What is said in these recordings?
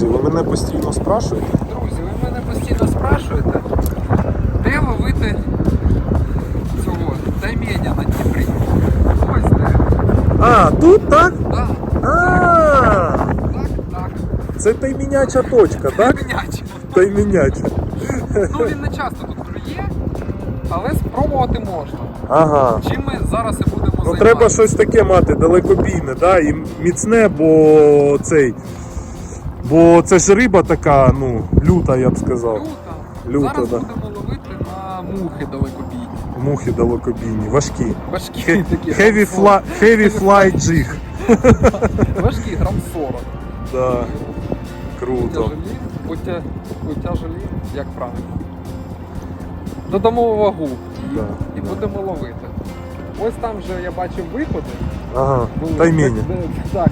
Друзі, ви мене постійно спрашуєте? Друзі, ви мене постійно спрашуєте, де ловити цього тайменя на Дніпрі. Ось де. А, тут так? Да, А, так, так. це тайміняча точка, так? Тайменячий. Тайміняча. Ну він не часто тут клює, але спробувати можна. Ага. Чим ми зараз і будемо Ну займатися. треба щось таке мати, далекобійне, да? і міцне, бо цей. Бо це ж риба така, ну, люта, я б сказав. Люта. Люта, зараз да. будемо ловити на мухи далекобійні. Мухи далекобійні, важкі. Важкі Хе- такі. Heavy, грам fly, heavy fly jig. 40. Важкі грам 40. Да. Круто. Утяжелі, утя, утяжелі, як правильно. Додамо вагу і, Да, і да. будемо ловити. Ось там вже я бачив виходи. Ага, Були, тайміння. де- де- Так,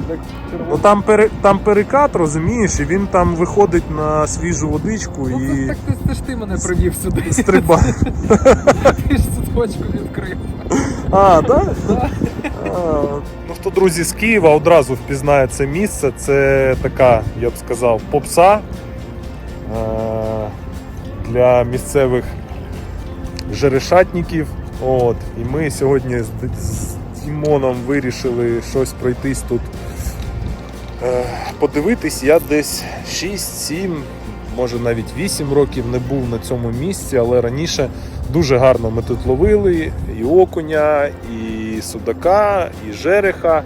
червоно. Ну там, пере, там перекат, розумієш, і він там виходить на свіжу водичку Ну, і так ти, це ж ти мене привів сюди. стрибає. Ти ж цю точку відкрив. А? Да. Ну, хто друзі з Києва одразу впізнає це місце. Це така, я б сказав, попса е, для місцевих жерешатників. От. І ми сьогодні з, з Дімоном вирішили щось пройтись тут. е, Подивитись, я десь 6-7, може навіть 8 років не був на цьому місці, але раніше дуже гарно ми тут ловили і окуня, і судака, і жереха,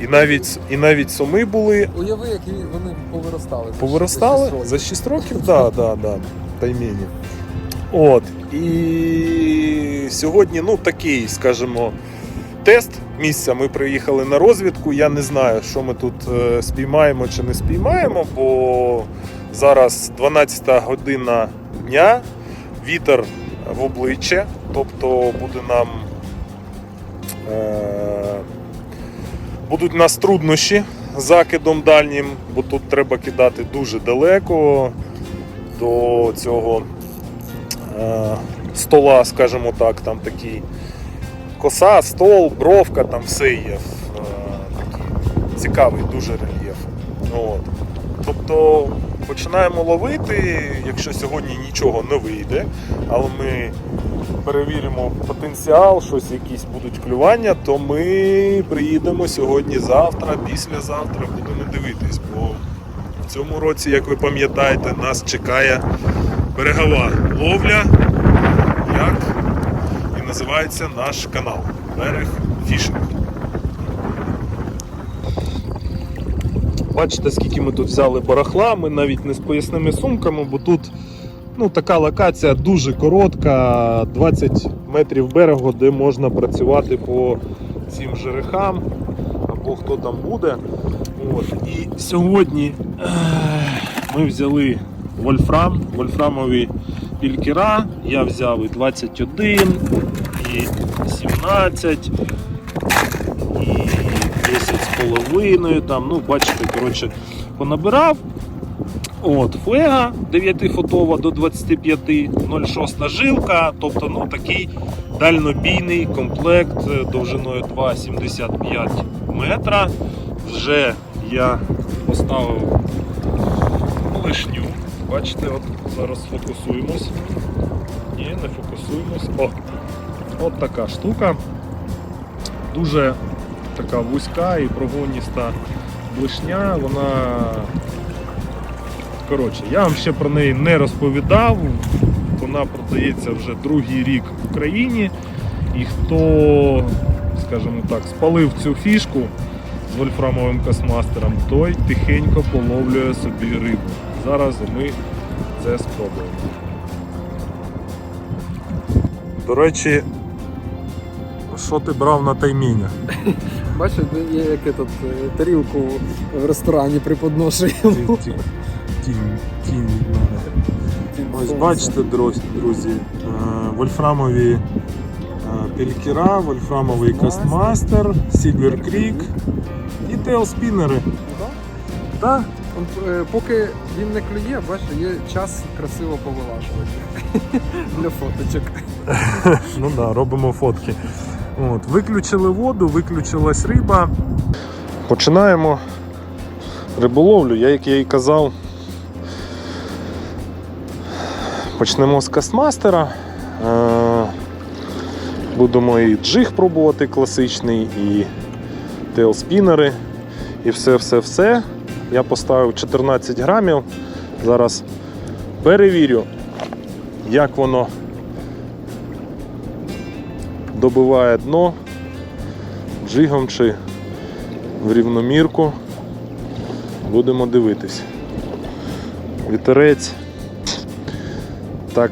і навіть, і навіть соми були. Уяви, які вони повиростали. Повиростали за 6 років, да, да, да, таймені. От. І сьогодні, ну, такий, скажімо, тест місця. Ми приїхали на розвідку. Я не знаю, що ми тут е, спіймаємо чи не спіймаємо, бо зараз 12 година дня, вітер в обличчя, тобто буде нам. Е- будуть нас труднощі закидом дальнім, бо тут треба кидати дуже далеко до цього стола, скажімо так, там такий коса, стол, бровка, там все є. Е, такий цікавий дуже рельєф. От. Тобто починаємо ловити, якщо сьогодні нічого не вийде, але ми перевіримо потенціал, щось якісь будуть клювання, то ми приїдемо сьогодні, завтра, післязавтра будемо дивитись. Бо в цьому році, як ви пам'ятаєте, нас чекає берегова ловля, як і називається наш канал Берег Фішинг. Бачите, скільки ми тут взяли барахла, ми навіть не з поясними сумками, бо тут ну, така локація дуже коротка, 20 метрів берегу, де можна працювати по цим жерехам або хто там буде. От. І сьогодні ми взяли вольфрам, вольфрамові пількера. Я взяв і 21, і 17, і 10 з половиною. Там, ну, бачите, коротше, понабирав. От, флега 9-футова до 25, 0,6 жилка, тобто ну, такий дальнобійний комплект е, довжиною 2,75 метра. Вже я поставив лишню. Бачите, от зараз фокусуємось. Ні, не фокусуємось. О, от така штука. Дуже така вузька і прогоніста блишня, вона Коротше, я вам ще про неї не розповідав. Вона продається вже другий рік в Україні. І хто, скажімо так, спалив цю фішку з вольфрамовим космастером, той тихенько половлює собі рибу. Зараз ми це спробуємо. До речі, що ти брав на тайміння? Бачиш, я як этот, е, тарілку в ресторані приподношу. йому. Тінь, тінь, тінь від мене. Ось бачите, друзі, вольфрамові пелькера, вольфрамовий кастмастер, Сільвер Крік і тейлспінери. Да? Так? Е, Поки він не клює, бачиш, є час красиво повилажувати для фоточок. Ну да, робимо фотки. От, виключили воду, виключилась риба. Починаємо риболовлю. Я, як я і казав, почнемо з кастмастера. Е, Будемо і джиг пробувати класичний, і тейлспінери, і все-все-все. Я поставив 14 грамів. Зараз перевірю, як воно добиває дно джигом чи в рівномірку. Будемо дивитись. Вітерець так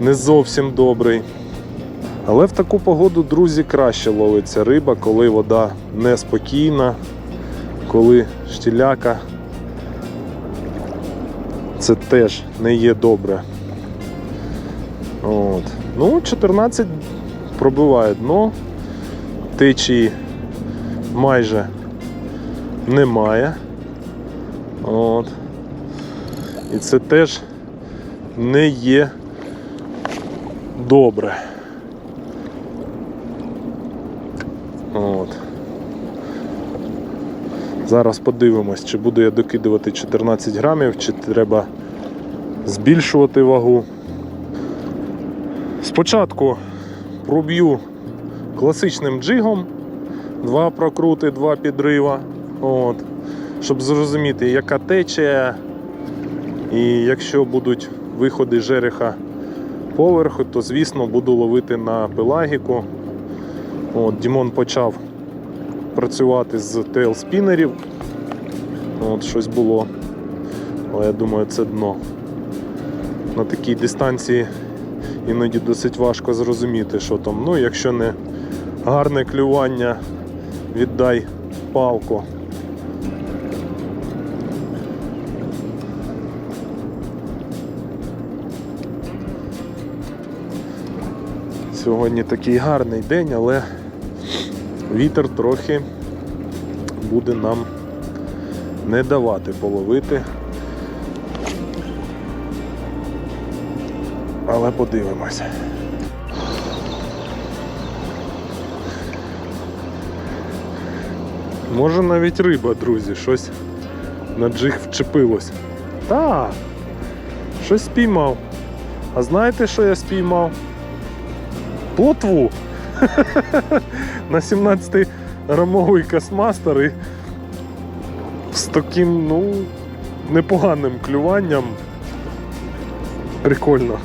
не зовсім добрий. Але в таку погоду, друзі, краще ловиться риба, коли вода неспокійна, коли штіляка. Це теж не є добре. От. Ну, 14 пробиває дно, течії майже немає. От. І це теж не є добре. От. Зараз подивимось, чи буду я докидувати 14 грамів, чи треба збільшувати вагу. Спочатку проб'ю класичним джигом, два прокрути, два підрива. От. Щоб зрозуміти, яка течія, і якщо будуть виходи жереха поверху, то звісно буду ловити на пелагіку. От, Дімон почав працювати з тейлспінерів. От щось було. Але я думаю, це дно. На такій дистанції іноді досить важко зрозуміти, що там. Ну, якщо не гарне клювання, віддай палку. Сьогодні такий гарний день, але вітер трохи буде нам не давати половити. Але подивимося. Може навіть риба, друзі, щось на джиг вчепилось. Та, щось спіймав. А знаєте, що я спіймав? Плотву. На 17 грамовий космастер і з таким, ну, непоганим клюванням. Прикольно.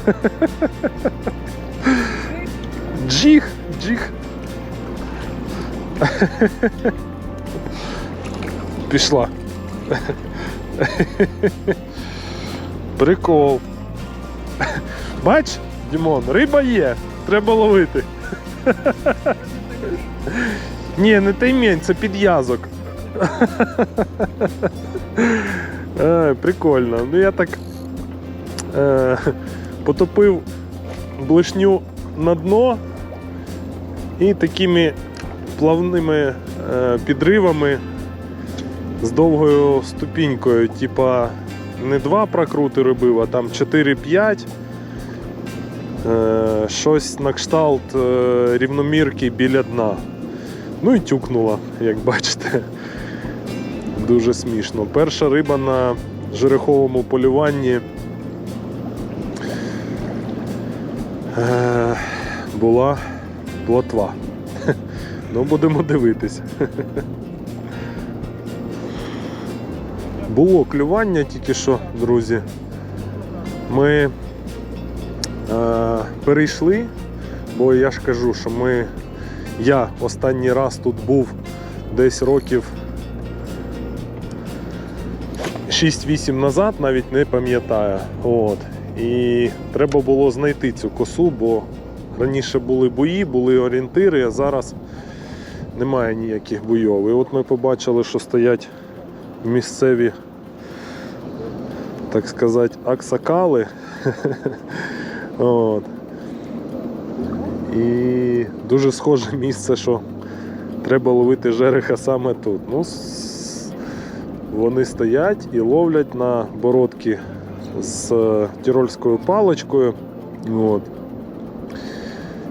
Джиг, джиг. Пішла. Прикол. Бач, Дімон, риба є, треба ловити. Ні, не таймень, це підв'язок. Е, Прикольно. Ну я так е, потопив блишню на дно і такими плавними е, підривами з довгою ступінькою, типа не два прокрути робив, а там 4-5. Е, щось на кшталт е, рівномірки біля дна. Ну і тюкнула, як бачите. Дуже смішно. Перша риба на жереховому полюванні е, була плотва. Ну, будемо дивитись. Було клювання тільки що, друзі. Ми е, перейшли, бо я ж кажу, що ми. Я останній раз тут був десь років 6-8 назад, навіть не пам'ятаю. От. І треба було знайти цю косу, бо раніше були бої, були орієнтири, а зараз немає ніяких бойов. І от ми побачили, що стоять місцеві, так сказати, аксакали. От. І дуже схоже місце, що треба ловити жереха саме тут. Ну, вони стоять і ловлять на бородки з е, тірольською паличкою. От.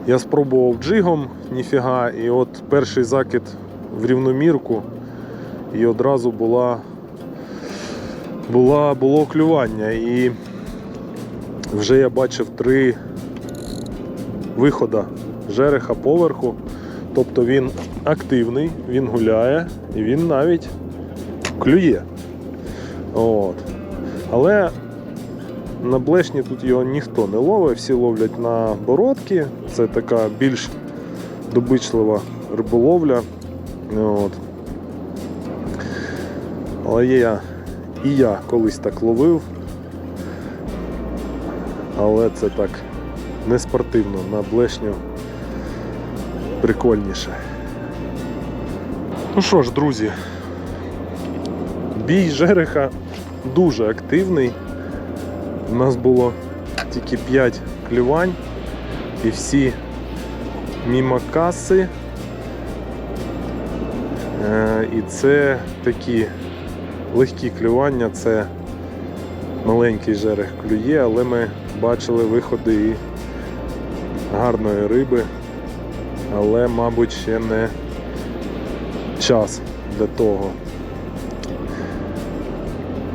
Я спробував джигом, ніфіга, і от перший закид в рівномірку і одразу була, була, було клювання. І вже я бачив три виходи жереха поверху. Тобто він активний, він гуляє і він навіть клює. От. Але на блешні тут його ніхто не ловить, всі ловлять на бородки. Це така більш добичлива риболовля. От. Але я, і я колись так ловив. Але це так не спортивно, на блешню прикольніше. Ну що ж, друзі, бій жереха дуже активний. У нас було тільки 5 клювань і всі мімо каси. Е, І це такі легкі клювання, це маленький жерех клює, але ми бачили виходи і гарної риби, але, мабуть, ще не час для того.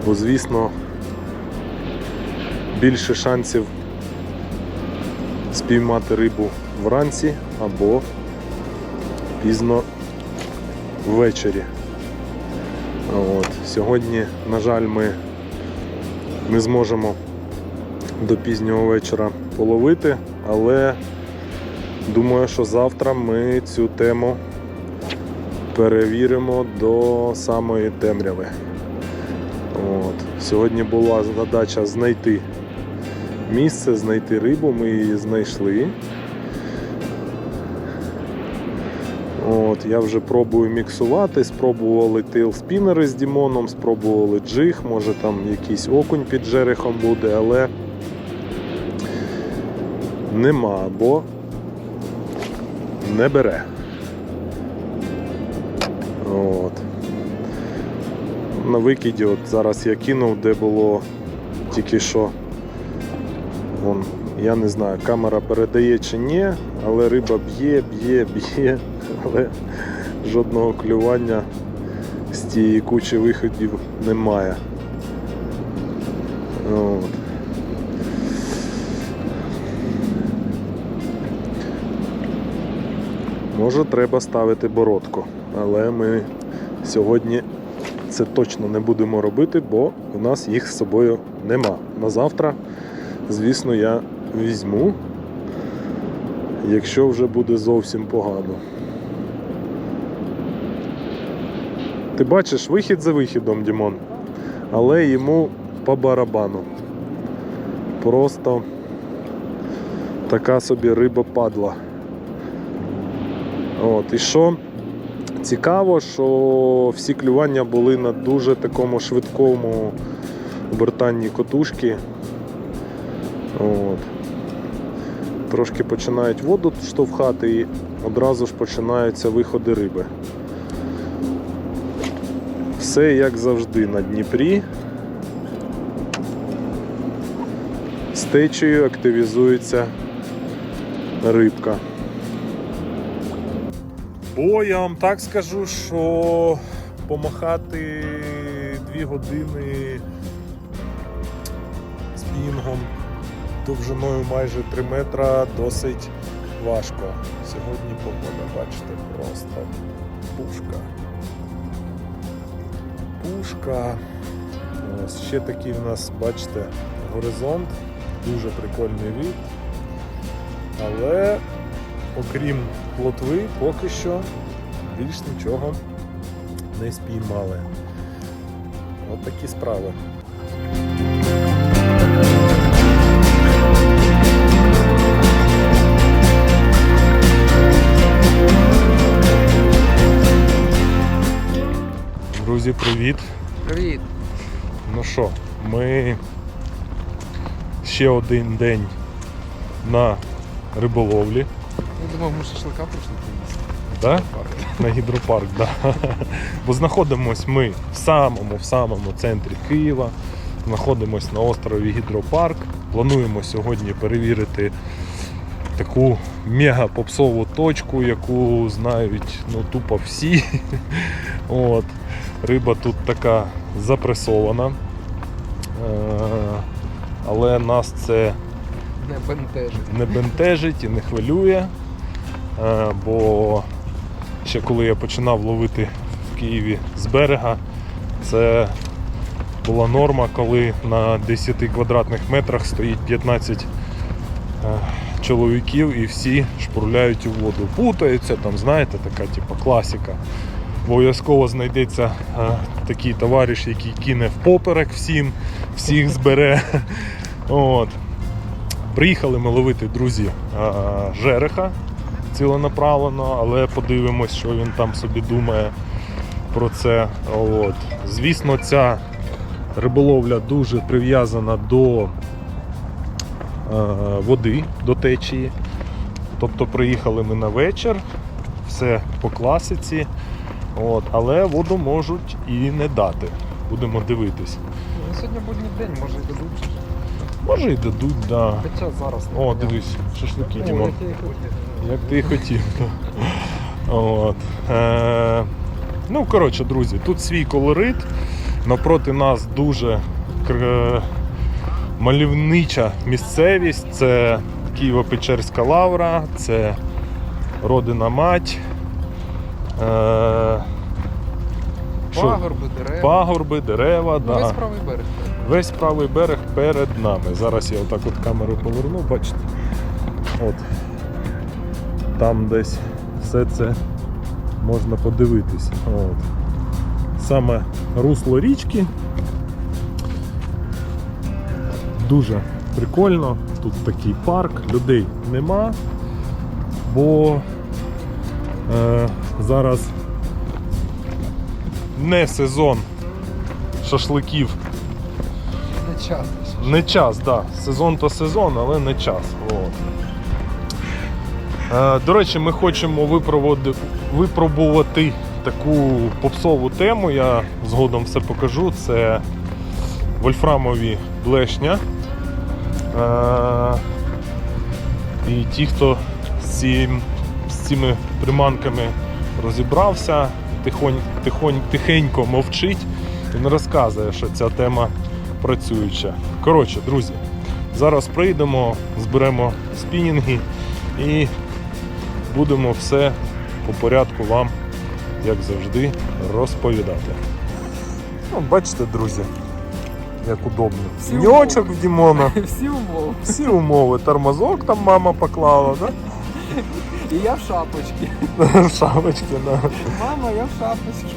Бо, звісно, більше шансів спіймати рибу вранці або пізно ввечері. От. Сьогодні, на жаль, ми не зможемо до пізнього вечора половити, але думаю, що завтра ми цю тему перевіримо до самої темряви. От. Сьогодні була задача знайти місце, знайти рибу, ми її знайшли. От, я вже пробую міксувати, спробували тейлспінери з Дімоном, спробували джиг, може там якийсь окунь під жерехом буде, але нема, бо не бере. От. На викиді от зараз я кинув, де було тільки що. Вон, я не знаю, камера передає чи ні, але риба б'є, б'є, б'є, але жодного клювання з тієї кучі виходів немає. Може треба ставити бородку, але ми сьогодні це точно не будемо робити, бо у нас їх з собою нема. На завтра, звісно, я візьму, якщо вже буде зовсім погано. Ти бачиш вихід за вихідом, Дімон, але йому по барабану. Просто така собі риба падла. От, і що цікаво, що всі клювання були на дуже такому швидкому обертанні котушки. От. Трошки починають воду штовхати і одразу ж починаються виходи риби. Все як завжди на Дніпрі. З течею активізується рибка. Бо я вам так скажу, що помахати дві години спінгом довжиною майже 3 метра досить важко. Сьогодні погода, бачите, просто пушка. Пушка. Ось ще такий в нас, бачите, горизонт, дуже прикольний від. Але окрім плотви, поки що більш нічого не спіймали. От такі справи. Друзі, привіт! Привіт. Ну що, ми ще один день на риболовлі. Я думав, ми шашлика прийшли поїсти. Да? На гідропарк, да. Бо знаходимось ми в самому в самому центрі Києва. Знаходимось на острові Гідропарк. Плануємо сьогодні перевірити таку мега попсову точку, яку знають ну, тупо всі. От. Риба тут така запресована. Е, Але нас це Не бентежить. не бентежить і не хвилює. Е, Бо ще коли я починав ловити в Києві з берега, це була норма, коли на 10 квадратних метрах стоїть 15 е, чоловіків і всі шпурляють у воду. Путаються, там, знаєте, така типу, класика. Обов'язково знайдеться е, такий товариш, який кине впоперек всім, всіх збере. От. Приїхали ми ловити, друзі, е, жереха ціленаправлено, але подивимось, що він там собі думає про це. От. Звісно, ця риболовля дуже прив'язана до е, води, до течії. Тобто приїхали ми на вечір, все по класиці, от, але воду можуть і не дати. Будемо дивитись. Ну, сьогодні будній день, може і дадуть. Може і дадуть, да. Хоча зараз О, дивись, шашлики, Дімон. як ти і хотів. От. Е, ну, коротше, друзі, тут свій колорит. Напроти нас дуже кр- мальовнича місцевість. Це Києво-Печерська лавра, це родина мать. Е, що? Пагорби, дерева. Пагорби, дерева. Да. Весь правий берег. Весь правий берег перед нами. Зараз я отак от камеру поверну, бачите. От. Там десь все це можна подивитись. От. Саме русло річки. Дуже прикольно. Тут такий парк, людей нема, бо е, зараз не сезон шашликів Не ще. не час, так. Да. Сезон то сезон, але не час. От. Е, до речі, ми хочемо випробувати таку попсову тему. Я згодом все покажу. Це вольфрамові блешня. Е, і ті, хто з цими приманками розібрався, тихонь, тихонь, тихенько мовчить і не розказує, що ця тема працююча. Коротше, друзі, зараз прийдемо, зберемо спінінги і будемо все по порядку вам, як завжди, розповідати. Ну, бачите, друзі, як удобно. Всі Ньочок в Дімона. Всі умови. Всі умови. Тормозок там мама поклала, да? І я в шапочці. Шапочки, да. Мама, я в шапочці.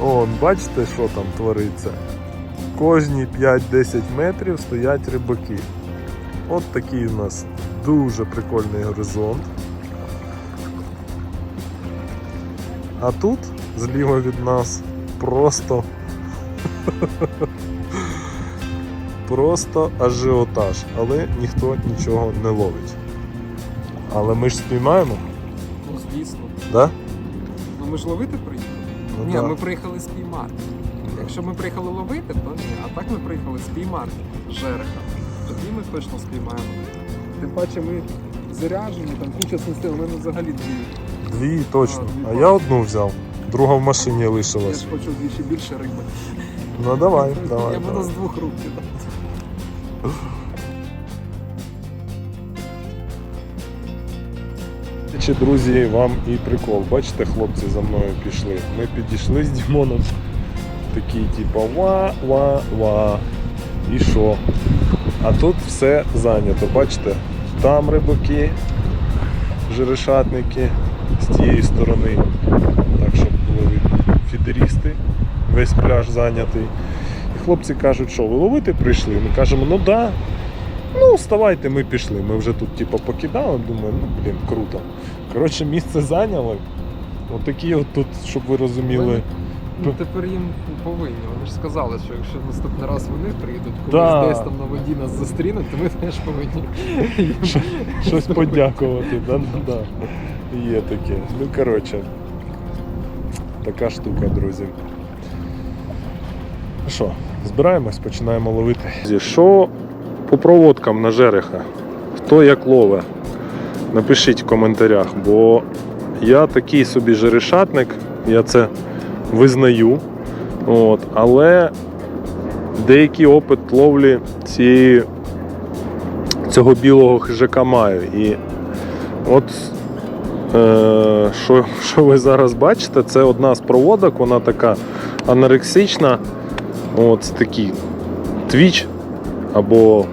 О, бачите, що там твориться? Кожні 5-10 метрів стоять рибаки. От такий у нас дуже прикольний горизонт. А тут зліва від нас просто просто ажіотаж, але ніхто нічого не ловить. Але ми ж спіймаємо, Ну, звісно. да? Ну ми ж ловити приїхали. Ну, Ні, да. ми приїхали спіймати. Якщо ми приїхали ловити, то ні. А так ми приїхали спіймати жереха. Тоді ми точно спіймаємо. Тим паче ми заряджені, там куча снастей, у мене взагалі дві. Дві точно. А, дві А я одну взяв, друга в машині Я лишилась. ж хочу вдвічі більше риби. Ну давай, давай. Я буду давай. з двох рук кидати. Чи друзі, вам і прикол. Бачите, хлопці за мною пішли. Ми підійшли з Дімоном. Такі, типу, ва-ва-ва. І що? А тут все зайнято. Бачите? Там рибаки, жерешатники з тієї сторони. Так, щоб видно. Фідерісти, весь пляж зайнятий. І хлопці кажуть, що ви ловити прийшли? Ми кажемо, ну да. Ну, вставайте, ми пішли. Ми вже тут типу, покидали, думаю, ну блін, круто. Коротше, місце зайняли. Отакі от тут, щоб ви розуміли. Ну тепер їм повинні. Вони ж сказали, що якщо наступний раз вони приїдуть, коли Да. десь там на воді нас зустрінуть, то ми теж повинні. їм Щось подякувати. Да, да, да. Є таке. Ну, коротше. Така штука, друзі. Ну Що, збираємось, починаємо ловити. Що по проводкам на жереха? Хто як лове? Напишіть в коментарях, бо я такий собі жерешатник, я це визнаю. От, але деякий опит ловлі цієї, цього білого хижака маю. І от е, що, що ви зараз бачите, це одна з проводок, вона така анорексична. От такий твіч або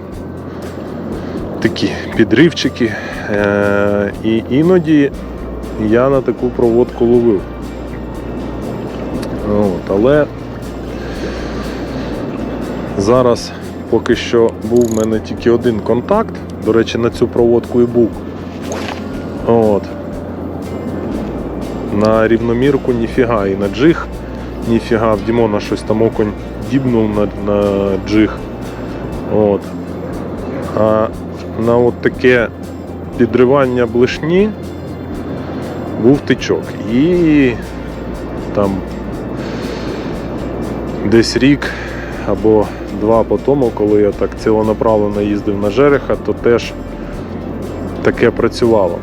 такі підривчики. Е, і іноді я на таку проводку ловив. От, але зараз поки що був в мене тільки один контакт. До речі, на цю проводку і був. От. На рівномірку ніфіга і на джиг ніфіга. В Дімона щось там окунь дібнув на, на джиг. От. А на от таке підривання блишні був тичок. І там десь рік або два по тому, коли я так цілонаправленно їздив на жереха, то теж таке працювало.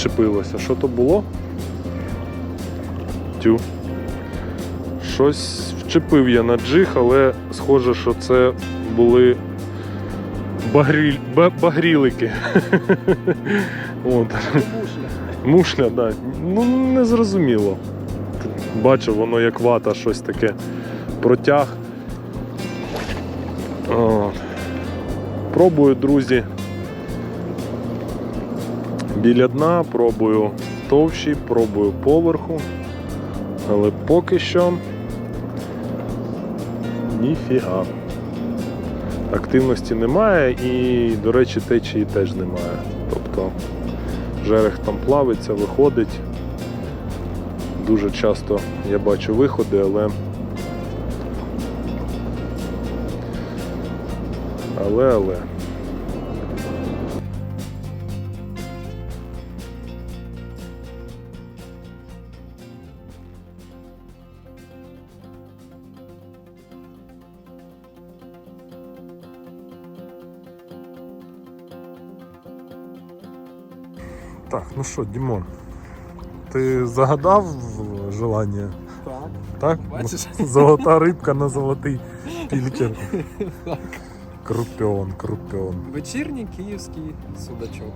Відчепилося. Що то було? Тю. Щось вчепив я на джиг, але схоже, що це були багріль... багрілики. От. Мушля, так. Да. Ну, не зрозуміло. Бачив, воно як вата, щось таке протяг. От. Пробую, друзі, біля дна, пробую товщі, пробую поверху. Але поки що ніфіга. Активності немає і, до речі, течії теж немає. Тобто жерех там плавиться, виходить. Дуже часто я бачу виходи, але. Але, але. Так, ну що, Дімон, ти загадав желання? Так. Так? Бачиш? Золота рибка на золотий пількер. Крупьон, крупьон. Вечірній київський судачок.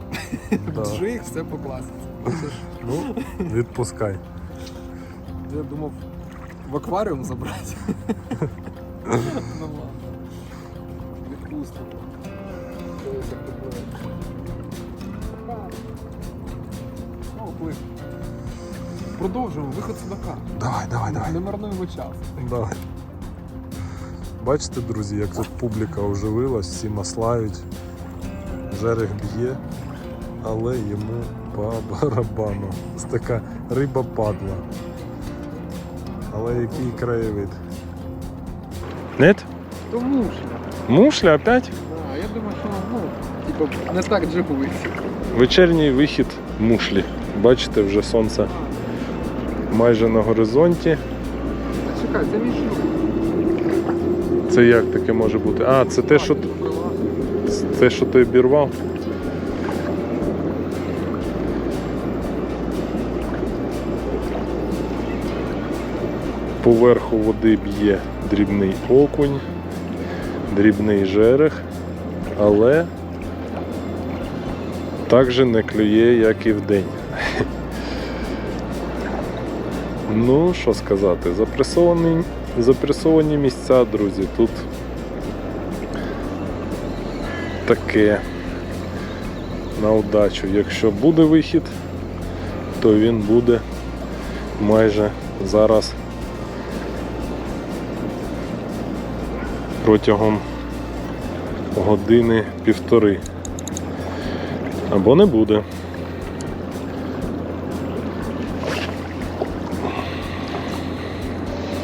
Да. Джиг, все по класиці. Бачиш? Ну, відпускай. Я думав в акваріум забрати. ну ладно. Відпустимо. Продовжуємо виход судака. Давай, давай, давай. Не марнуємо час. Давай. Бачите, друзі, як тут публіка оживилась, всі маслають, жерех б'є, але йому по барабану. Ось така риба падла. Але який краєвид. Нет? То мушля. Мушля опять? Да, я думаю, що ну, типу, не так джигують. Вечірній вихід мушлі. Бачите, вже сонце майже на горизонті. Чекай, це мій. Це як таке може бути? А, це те, що, те, що ти обірвав. Поверху води б'є дрібний окунь, дрібний жерех, але так же не клює, як і вдень. Ну, що сказати, запресовані, запресовані місця, друзі, тут таке на удачу. Якщо буде вихід, то він буде майже зараз протягом години півтори. Або не буде.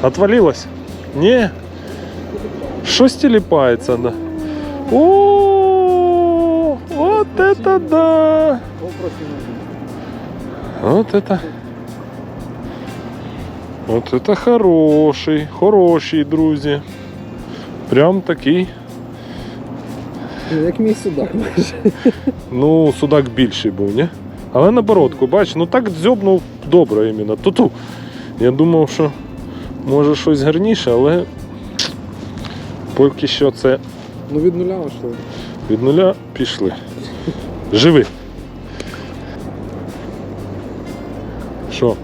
Отвалилось? Не? Щось тіліпається, да. О, от это да! Попросимо. Вот это. Вот это хороший, хороший, друзі. Прям такий. Як мій судак майже. Ну, судак більший був, ні? Але на бородку, бач, ну так дзьобнув добре іменно. Ту-ту. Я думав, що може щось гарніше, але поки що це Ну від нуля йшли. від нуля пішли. Живи. Що?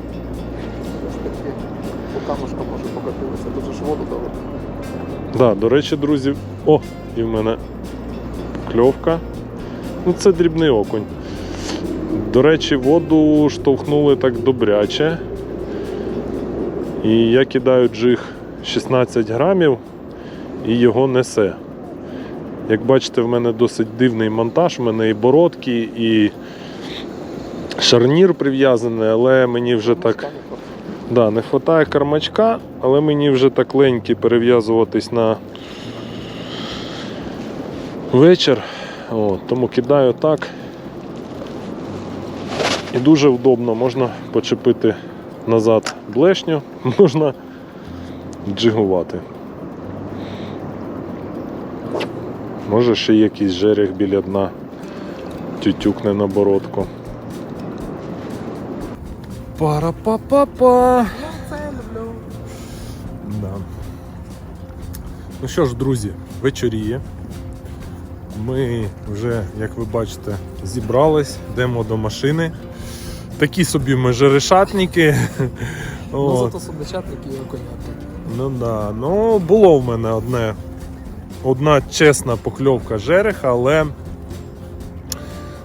Камушкам може покатилися, дуже ж воду дали. Да, до речі, друзі, о, і в мене кльовка. Ну, це дрібний окунь. До речі, воду штовхнули так добряче. І я кидаю джиг 16 грамів і його несе. Як бачите, в мене досить дивний монтаж, в мене і бородки, і шарнір прив'язаний, але мені вже так. Да, не вистачає кармачка, але мені вже так ленькі перев'язуватись на вечір. О, тому кидаю так. І дуже вдобно можна почепити назад блешню, можна джигувати. Може ще якийсь жерех біля дна тютюкне на бородку. Пара-па-па-па. Да. Ну що ж, друзі, вечоріє. Ми вже, як ви бачите, зібрались, йдемо до машини. Такі собі ми жерешатники. Ну зато судачатники і оконятники. Ну да. Ну, було в мене одне, одна чесна покльовка жереха, але,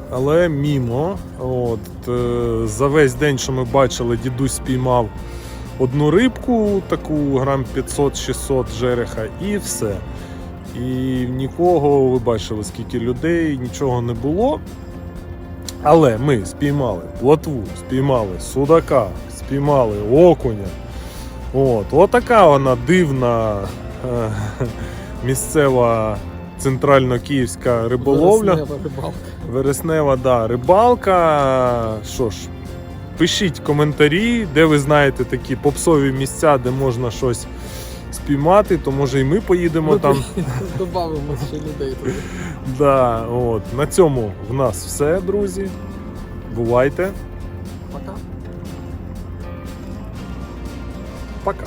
але мімо. От, е, за весь день, що ми бачили, дідусь спіймав одну рибку, таку грам 500-600 жереха, і все. І нікого, ви бачили, скільки людей, нічого не було. Але ми спіймали плотву, спіймали судака, спіймали окуня. От, отака вона дивна е, місцева центрально-київська риболовля. Вереснева рибалка. Вереснева, да, рибалка. Що ж, пишіть коментарі, де ви знаєте такі попсові місця, де можна щось спіймати, то може і ми поїдемо там. Добавимо ще людей туди. Да, от. На цьому в нас все, друзі. Бувайте. Пока. Пока.